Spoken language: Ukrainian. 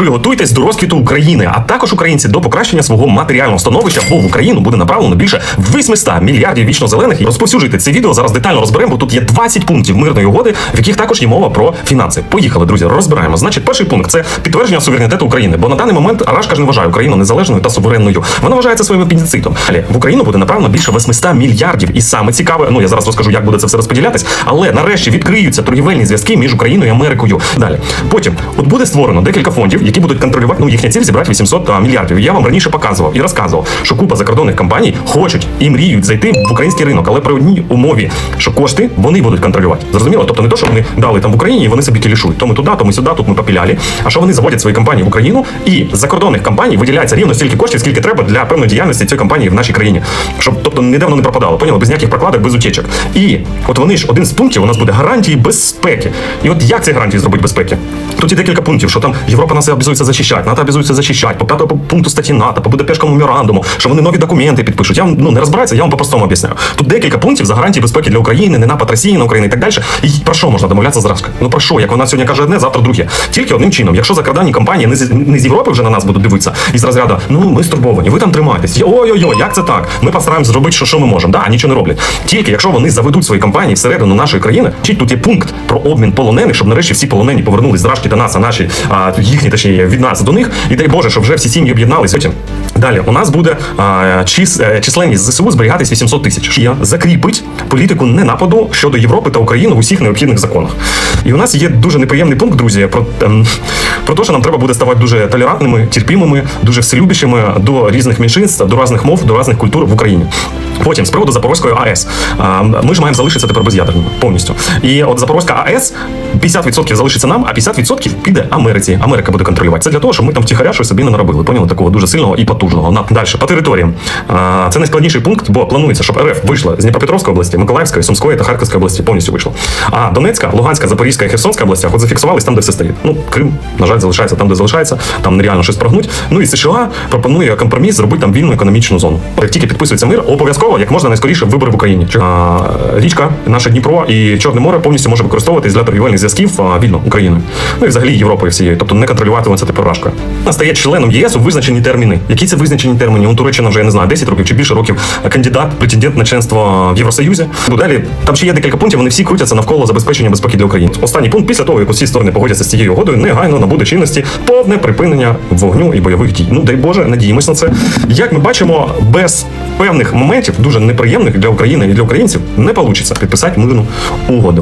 Приготуйтесь до розквіту України, а також українці до покращення свого матеріального становища, бо в Україну буде направлено більше 800 мільярдів вічно зелених. І розповсюджуйте це відео. Зараз детально розберемо, бо тут є 20 пунктів мирної угоди, в яких також є мова про фінанси. Поїхали, друзі, розбираємо. Значить, перший пункт це підтвердження суверенітету України. Бо на даний момент Арашка ж не вважає Україну незалежною та суверенною. Вона вважається своїм апендицитом. Далі в Україну буде направлено більше 800 мільярдів. І саме цікаве, ну я зараз розкажу, як буде це все розподілятись, але нарешті відкриються торгівельні зв'язки між Україною і Америкою. Далі потім, от буде створено декілька фондів, які будуть контролювати. Ну їхня ціль зібрати 800 а, мільярдів. Я вам раніше показував і розказував, що купа закордонних компаній хочуть і мріють зайти в український ринок, але при одній умові, що кошти вони будуть контролювати. Зрозуміло? Тобто не то, що вони дали там в Україні, і вони собі тілішують. То ми туди, то ми сюди, тут ми попіляли. А що вони заводять свої компанії в Україну, і з закордонних компаній виділяється рівно стільки коштів, скільки треба для певної діяльності цієї компанії в нашій країні. Щоб тобто ніде воно не пропадало, поняли? Без ніяких прокладок, без утечок. І от вони ж один з пунктів у нас буде гарантії безпеки. І от як ці гарантії зробити безпеки? Тут є декілька пунктів, що там Європа нас обязується захищати, НАТО обязується захищати, по п'ятому пункту статті НАТО, по Будапештському меморандуму, що вони нові документи підпишуть. Я вам ну не розбирається, я вам по-простому об'ясняю. Тут декілька пунктів за гарантії безпеки для України, не напад Росії на Україну і так далі. І про що можна домовлятися з Рашкою? Ну про що? Як вона сьогодні каже одне, завтра друге. Тільки одним чином, якщо закордонні компанії не з, не з Європи вже на нас будуть дивитися, і з розряду, ну ми стурбовані, ви там тримаєтесь. Ой-ой-ой, як це так? Ми постараємося зробити, що, що ми можемо. Да, нічого не роблять. Тільки якщо вони заведуть свої компанії всередину нашої країни, чи тут є пункт про обмін полонених, щоб нарешті всі полонені повернулись з Рашки до нас, а наші а, їхні точніше від нас до них. І дай Боже, щоб вже всі сім'ї об'єдналися. Далі у нас буде а, чис, е, численність ЗСУ зберігатись 800 тисяч. Я закріпить політику ненападу щодо Європи та України в усіх необхідних законах. І у нас є дуже неприємний пункт, друзі, про, ем, про те, що нам треба буде ставати дуже толерантними, терпімими, дуже вселюбищими до різних меншинств, до різних мов, до різних культур в Україні. Потім з приводу Запорозької АЕС. Ми ж маємо залишитися тепер без'ядерними повністю. І от Запорозька АЕС 50% залишиться нам, а 50% піде Америці. Америка буде контролювати. Це для того, щоб ми там втіхаря щось собі не наробили. Поняли такого дуже сильного і потужного. Далі по територіям. Це найскладніший пункт, бо планується, щоб РФ вийшла з Дніпропетровської області, Миколаївської, Сумської та Харківської області повністю вийшла. А Донецька, Луганська, Запорізька і Херсонська областях от зафіксувались там, де все стоїть. Ну, Крим, на жаль, залишається там, де залишається, там нереально щось прогнуть. Ну і США пропонує компроміс зробити там вільну економічну зону. Як тільки підписується мир, обов'язково як можна найскоріше вибори в Україні. А, річка, наше Дніпро і Чорне море повністю може використовуватись для торгівельних зв'язків вільно Україною. Ну і взагалі Європою всією, тобто не контролювати це тепер. Вона стає членом ЄС у визначені терміни. Які це визначені терміни? У Туреччина вже я не знаю, 10 років чи більше років кандидат, претендент на членство в Євросоюзі. Далі там ще є декілька пунктів. Вони всі крутяться навколо забезпечення безпеки для України. Останній пункт після того, як усі сторони погодяться з цією угодою, негайно набуде чинності повне припинення вогню і бойових дій. Ну дай Боже, надіємось на це. Як ми бачимо, без певних моментів дуже неприємних для України і для українців не вийде підписати мирну угоду.